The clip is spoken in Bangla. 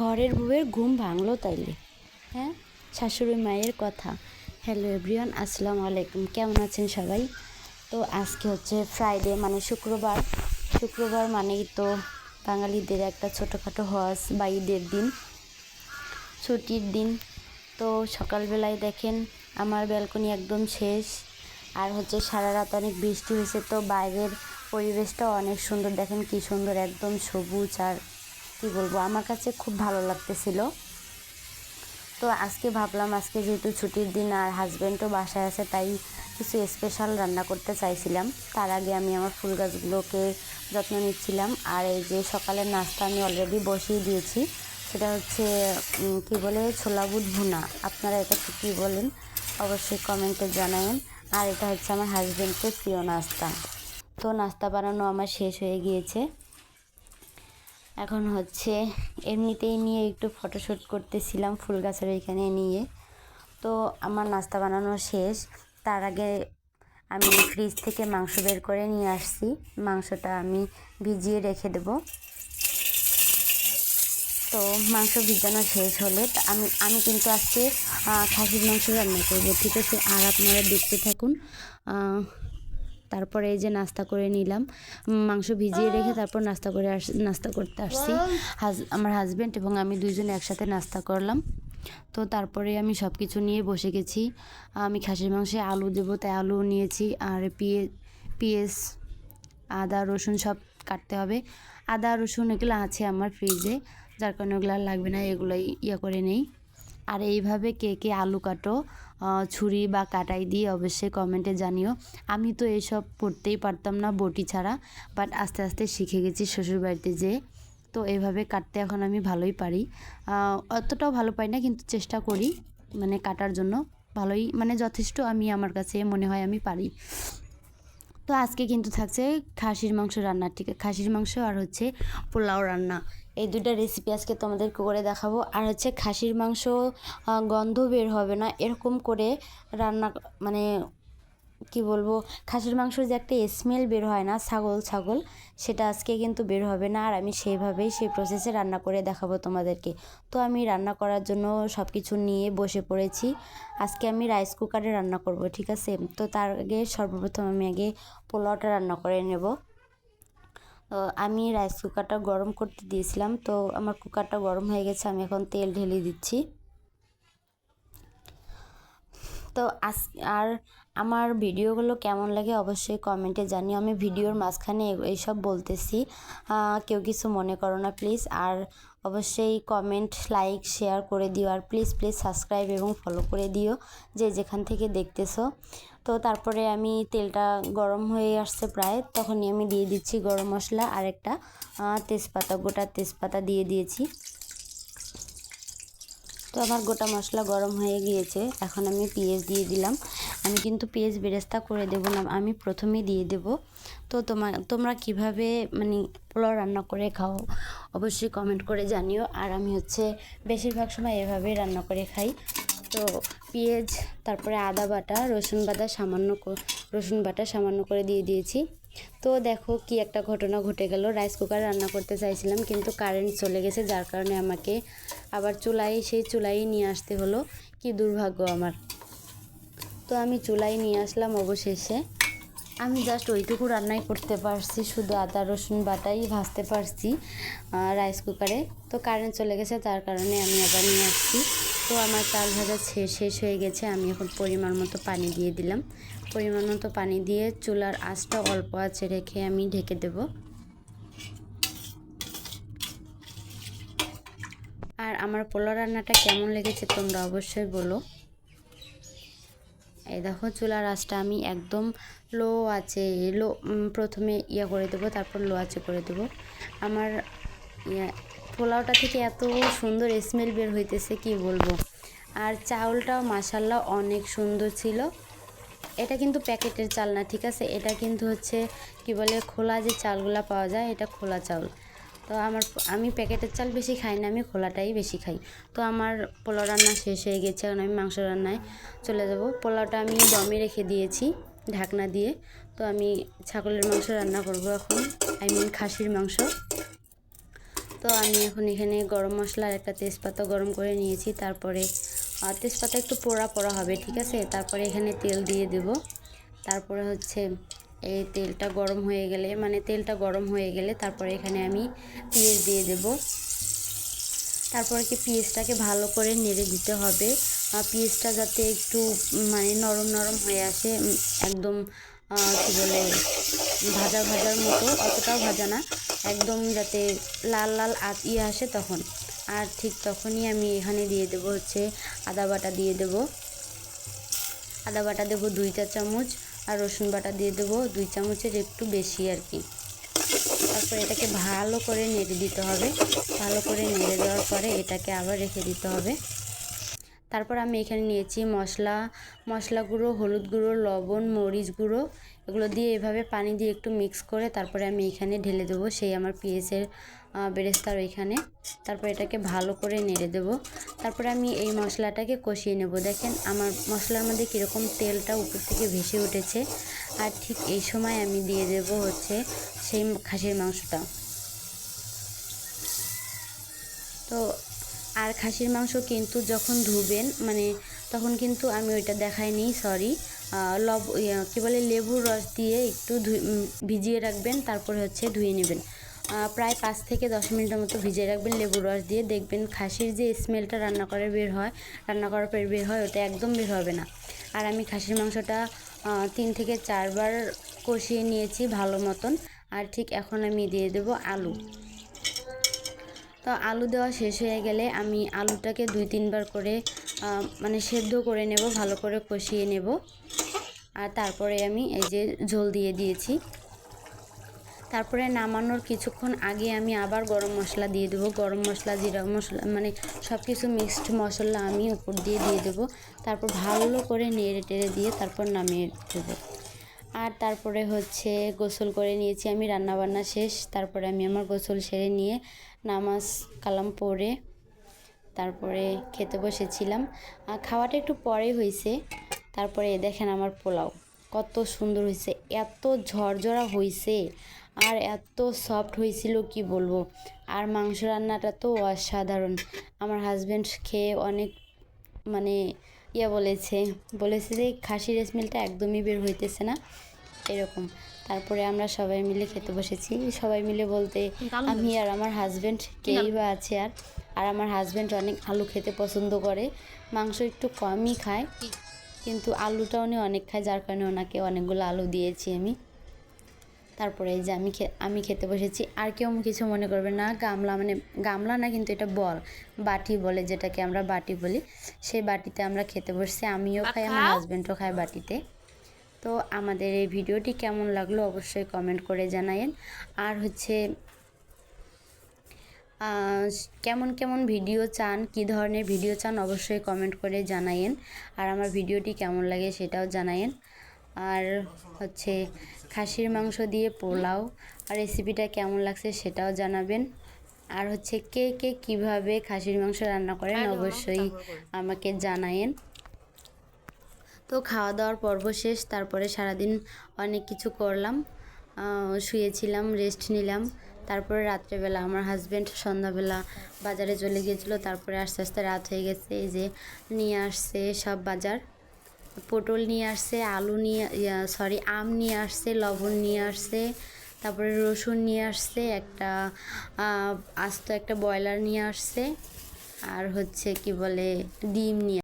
ঘরের বউয়ের ঘুম ভাঙলো তাইলে। হ্যাঁ? শাশুড়ি মায়ের কথা। হ্যালো এভরিওয়ান, আসসালামু আলাইকুম। কেমন আছেন সবাই? তো আজকে হচ্ছে ফ্রাইডে মানে শুক্রবার। শুক্রবার মানেই তো বাঙালিদের একটা ছোটোখাটো হজ বা ঈদের দিন, ছুটির দিন। তো সকালবেলায় দেখেন, আমার ব্যালকনি একদম শেষ। আর হচ্ছে সারা রাত অনেক বৃষ্টি হয়েছে, তো বাইরের পরিবেশটাও অনেক সুন্দর। দেখেন কি সুন্দর, একদম সবুজ আর কি বলব, আমার কাছে খুব ভালো লাগতেছিল। তো আজকে ভাবলাম, আজকে যেহেতু ছুটির দিন আর হাজব্যান্ডও বাসায় আছে, তাই কিছু স্পেশাল রান্না করতে চাইছিলাম। তার আগে আমি আমার ফুল গাছগুলোকে যত্ন নিচ্ছিলাম। আর এই যে সকালের নাস্তা আমি অলরেডি বসিয়ে দিয়েছি, সেটা হচ্ছে কি বলে ছোলা বুট ভুনা। আপনারা এটাকে কী বলেন, অবশ্যই কমেন্টে জানাবেন আর এটা হচ্ছে আমার হাজব্যান্ডের প্রিয় নাস্তা। তো নাস্তা বানানো আমার শেষ হয়ে গিয়েছে। এখন হচ্ছে এমনিতেই নিয়ে একটু ফটোশ্যুট করতেছিলাম ফুল গাছের ওইখানে নিয়ে। তো আমার নাস্তা বানানো শেষ। তার আগে আমি ফ্রিজ থেকে মাংস বের করে নিয়ে আসছি। মাংসটা আমি ভিজিয়ে রেখে দেবো। তো মাংস ভিজানো শেষ হলে আমি আমি কিন্তু আজকে খাসির মাংস রান্না করব। ঠিক আছে? আর আপনারা দেখতে থাকুন। তারপরে এই যে নাস্তা করে নিলাম। মাংস ভিজিয়ে রেখে তারপর নাস্তা করে আস, নাস্তা করতে আসছি। হাজ, আমার হাজব্যান্ড এবং আমি দুইজনে একসাথে নাস্তা করলাম। তো তারপরে আমি সব কিছু নিয়ে বসে গেছি। আমি খাসির মাংসে আলু দেবো, তাই আলু নিয়েছি। আর পিয়ে, পিঁয়াজ, আদা, রসুন সব কাটতে হবে। আদা, রসুন এগুলো আছে আমার ফ্রিজে যার কারণে ওগুলো লাগবে না, এগুলোই ইয়ে করে নেই। আর এইভাবে কে কে আলু কাটো ছুরি বা কাটাই দিয়ে অবশ্যই কমেন্টে জানিও। আমি তো এসব পড়তেই পারতাম না বটি ছাড়া বাট আস্তে আস্তে শিখে গেছি শ্বশুরবাড়িতে যেয়ে তো এইভাবে কাটতে এখন আমি ভালোই পারি। অতটাও ভালো পাই না, কিন্তু চেষ্টা করি মানে কাটার জন্য। ভালোই মানে যথেষ্ট আমি আমার কাছে মনে হয় আমি পারি। তো আজকে কিন্তু থাকছে খাসির মাংস রান্না, ঠিক, খাসির মাংস আর হচ্ছে পোলাও রান্না। এই দুটো রেসিপি আজকে তোমাদেরকে করে দেখাবো। আর হচ্ছে খাসির মাংস গন্ধ বের হবে না, এরকম করে রান্না মানে কি বলব, খাসির মাংসের যে একটা স্মেল বের হয় না, ছাগল ছাগল, সেটা আজকে কিন্তু বের হবে না। আর আমি সেইভাবেই সেই প্রসেসে রান্না করে দেখাবো তোমাদেরকে। তো আমি রান্না করার জন্য সব কিছু নিয়ে বসে পড়েছি। আজকে আমি রাইস কুকারে রান্না করব, ঠিক আছে? তো তার আগে সর্বপ্রথম আমি আগে পোলাওটা রান্না করে নেব। আমি রাইস কুকারটা গরম করতে দিয়েছিলাম, তো আমার কুকারটা গরম হয়ে গেছে, আমি এখন তেল ঢেলে দিচ্ছি। তো আস, আর আমার ভিডিওগুলো কেমন লাগে অবশ্যই কমেন্টে জানিও। আমি ভিডিওর মাঝখানে এইসব বলতেছি। কেউ কিছু মনে করো না প্লিজ। আর অবশ্যই কমেন্ট, লাইক, শেয়ার করে দিও। আর প্লিজ প্লিজ সাবস্ক্রাইব এবং ফলো করে দিও যে যেখান থেকে দেখতেছো। তো তারপরে আমি তেলটা গরম হয়ে আসছে প্রায়, তখনই আমি দিয়ে দিচ্ছি গরম মশলা। আর একটা তেজপাতা, গোটা তেজপাতা দিয়ে দিয়েছি। তো আমার গোটা মশলা গরম হয়ে গিয়েছে। এখন আমি পেঁয়াজ দিয়ে দিলাম। আমি কিন্তু পেঁয়াজ বেরেস্তা করে দেবো না, আমি প্রথমেই দিয়ে দেব। তো তোমার তোমরা কীভাবে মানে পোলাও রান্না করে খাও অবশ্যই কমেন্ট করে জানিও। আর আমি হচ্ছে বেশিরভাগ সময় এভাবেই রান্না করে খাই। তো পেঁয়াজ, তারপরে আদা বাটা, রসুন বাটা সামান্য রসুন বাটা সামান্য করে দিয়ে দিয়েছি। তো দেখো কি একটা ঘটনা ঘটে গেল। রাইস কুকার রান্না করতে চাইছিলাম, কিন্তু কারেন্ট চলে গেছে, যার কারণে আমাকে আবার চুলাই, সেই চুলাই নিয়ে আসতে হলো। কি দুর্ভাগ্য আমার। তো আমি চুলাই নিয়ে আসলাম অবশেষে। আমি জাস্ট ওইটুকু রান্নাই করতে পারছি, শুধু আদা, রসুন বাটাই ভাজতে পারছি রাইস কুকারে তো কারেন্ট চলে গেছে, তার কারণে আমি আবার নিয়ে আসছি। তো আমার চাল ভাজা শেষ হয়ে গেছে। আমি এখন পরিমাণ মতো পানি দিয়ে দিলাম। পরিমাণ মতো পানি দিয়ে চুলার আঁচটা অল্প আছে রেখে আমি ঢেকে দেবো। আর আমার পোলাও রান্নাটা কেমন লেগেছে তোমরা অবশ্যই বলো। এই দেখো, চুলার আঁচটা আমি একদম লো আছে। লো প্রথমে ইয়ে করে দেবো, তারপর লো আছে করে দেবো। আমার ইয়ে পোলাওটা থেকে এত সুন্দর স্মেল বের হইতেছে, কি বলব? আর চাউলটাও মাসাল্লাহ অনেক সুন্দর ছিল। এটা কিন্তু প্যাকেটের চাল না, ঠিক আছে? এটা কিন্তু হচ্ছে, কি বলে, খোলা যে চালগুলো পাওয়া যায়, এটা খোলা চাউল তো আমার, আমি প্যাকেটের চাল বেশি খাই না, আমি খোলাটাই বেশি খাই। তো আমার পোলাও রান্না শেষ হয়ে গেছে, এখন আমি মাংস রান্নায় চলে যাব। পোলাওটা আমি দমে রেখে দিয়েছি, ঢাকনা দিয়ে। তো আমি ছাগলের মাংস রান্না করব এখন আই মিন খাসির মাংস। তো আমি এখন এখানে গরম মশলার একটা তেজপাতা গরম করে নিয়েছি। তারপরে তেজপাতা একটু পোড়া পোড়া হবে, ঠিক আছে? তারপরে এখানে তেল দিয়ে দেব। তারপরে হচ্ছে, এই তেলটা গরম হয়ে গেলে মানে তেলটা গরম হয়ে গেলে তারপরে এখানে আমি পেঁয়াজ দিয়ে দেব। তারপরে কি পেঁয়াজটাকে ভালো করে নেড়ে দিতে হবে। পেঁয়াজটা যাতে একটু মানে নরম নরম হয়ে আসে একদম কী বলে, ভাজা ভাজার মতো, অতটাও ভাজা না, একদম যাতে লাল লাল ইয়ে আসে তখন। আর ঠিক তখনই আমি এখানে দিয়ে দেবো হচ্ছে আদা বাটা দিয়ে দেবো। আদা বাটা দেবো দুই চা চামচ, আর রসুন বাটা দিয়ে দেবো দুই চামচের একটু বেশি আর কি। তারপর এটাকে ভালো করে নেড়ে দিতে হবে। ভালো করে নেড়ে দেওয়ার পরে এটাকে আবার রেখে দিতে হবে। তারপর আমি এখানে নিয়েছি মশলা মশলা গুঁড়ো, হলুদ গুঁড়ো, লবণ, মরিচ গুঁড়ো। এগুলো দিয়ে এভাবে পানি দিয়ে একটু মিক্স করে তারপরে আমি এখানে ঢেলে দেবো সেই আমার পেঁয়াজের বেরেস্তার ওইখানে। তারপর এটাকে ভালো করে নেড়ে দেবো। তারপরে আমি এই মশলাটাকে কষিয়ে নেব। দেখেন আমার মশলার মধ্যে কীরকম তেলটা উপর থেকে ভেসে উঠেছে। আর ঠিক এই সময় আমি দিয়ে দেব হচ্ছে সেই খাসির মাংসটা। তো আর খাসির মাংস কিন্তু যখন ধুবেন মানে তখন কিন্তু আমি ওইটা দেখাইনি সরি লব ইয়া, কী বলে লেবুর রস দিয়ে একটু ভিজিয়ে রাখবেন তারপরে হচ্ছে ধুয়ে নেবেন। প্রায় পাঁচ থেকে দশ মিনিটের মতো ভিজিয়ে রাখবেন লেবুর রস দিয়ে দেখবেন খাসির যে স্মেলটা রান্না করে বের হয় রান্না করার পর বের হয় ওটা একদম বের হবে না। আর আমি খাসির মাংসটা তিন থেকে চারবার কষিয়ে নিয়েছি ভালো মতন আর ঠিক এখন আমি দিয়ে দেবো আলু। তো আলু দেওয়া শেষ হয়ে গেলে আমি আলুটাকে দুই তিনবার করে মানে সেদ্ধ করে নেব, ভালো করে কষিয়ে নেব। আর তারপরে আমি এই যে ঝোল দিয়ে দিয়েছি। তারপরে নামানোর কিছুক্ষণ আগে আমি আবার গরম মশলা দিয়ে দেবো। গরম মশলা, জিরা মশলা মানে সব কিছু মিক্সড মশলা আমি উপর দিয়ে দিয়ে দেবো। তারপর ভালো করে নেড়ে টেড়ে দিয়ে তারপর নামিয়ে দেবো। আর তারপরে হচ্ছে গোসল করে নিয়েছি আমি, রান্নাবান্না শেষ। তারপরে আমি আমার গোসল সেরে নিয়ে নামাজ কালাম পড়ে তারপরে খেতে বসেছিলাম। আর খাওয়াটা একটু পরে হয়েছে তারপরে দেখেন আমার পোলাও, কত সুন্দর হয়েছে এত ঝরঝরা হয়েছে আর এত সফট হয়েছিল কি বলব? আর মাংস রান্নাটা তো অসাধারণ। আমার হাজব্যান্ড খেয়ে অনেক মানে ইয়া বলেছে বলেছে যে খাসির স্মেলটা একদমই বের হইতেছে না। এরকম। তারপরে আমরা সবাই মিলে খেতে বসেছি। সবাই মিলে বলতে আমি আর আমার হাজব্যান্ড কেই বা আছে আর। আর আমার হাজব্যান্ড অনেক আলু খেতে পছন্দ করে। মাংস একটু কমই খায়। কিন্তু আলুটা উনি অনেক খায় যার কারণে ওনাকে অনেকগুলো আলু দিয়েছি আমি। তারপরে এই যে আমি খে- আমি খেতে বসেছি। আর কেউ কিছু মনে করবে না গামলা মানে গামলা না কিন্তু এটা বল। বাটি বলে যেটাকে আমরা বাটি বলি। সেই বাটিতে আমরা খেতে বসছি। আমিও খাই আমার হাজব্যান্ডও খায় বাটিতে। তো আমাদের এই ভিডিওটি কেমন লাগল অবশ্যই কমেন্ট করে জানায়েন। আর হচ্ছে কেমন কেমন ভিডিও চান কি ধরনের ভিডিও চান অবশ্যই কমেন্ট করে জানায়েন। আর আমার ভিডিওটি কেমন লাগে সেটাও জানায়েন। আর হচ্ছে খাসির মাংস দিয়ে পোলাও আর রেসিপিটা কেমন লাগছে সেটাও জানাবেন। আর হচ্ছে কে কে কীভাবে খাসির মাংস রান্না করেন অবশ্যই আমাকে জানায়েন। তো খাওয়া দাওয়ার পর্ব শেষ, তারপরে সারাদিন অনেক কিছু করলাম। শুয়েছিলাম রেস্ট নিলাম। তারপরে রাত্রেবেলা আমার হাজব্যান্ড সন্ধ্যাবেলা বাজারে চলে গিয়েছিল। তারপরে আস্তে আস্তে রাত হয়ে গেছে, এই যে নিয়ে আসছে সব বাজার। পটল নিয়ে আসছে, আলু নিয়ে সরি আম নিয়ে আসছে, লবণ নিয়ে আসছে, তারপরে রসুন নিয়ে আসছে, একটা আস্ত একটা ব্রয়লার নিয়ে আসছে, আর হচ্ছে কি বলে, ডিম নিয়ে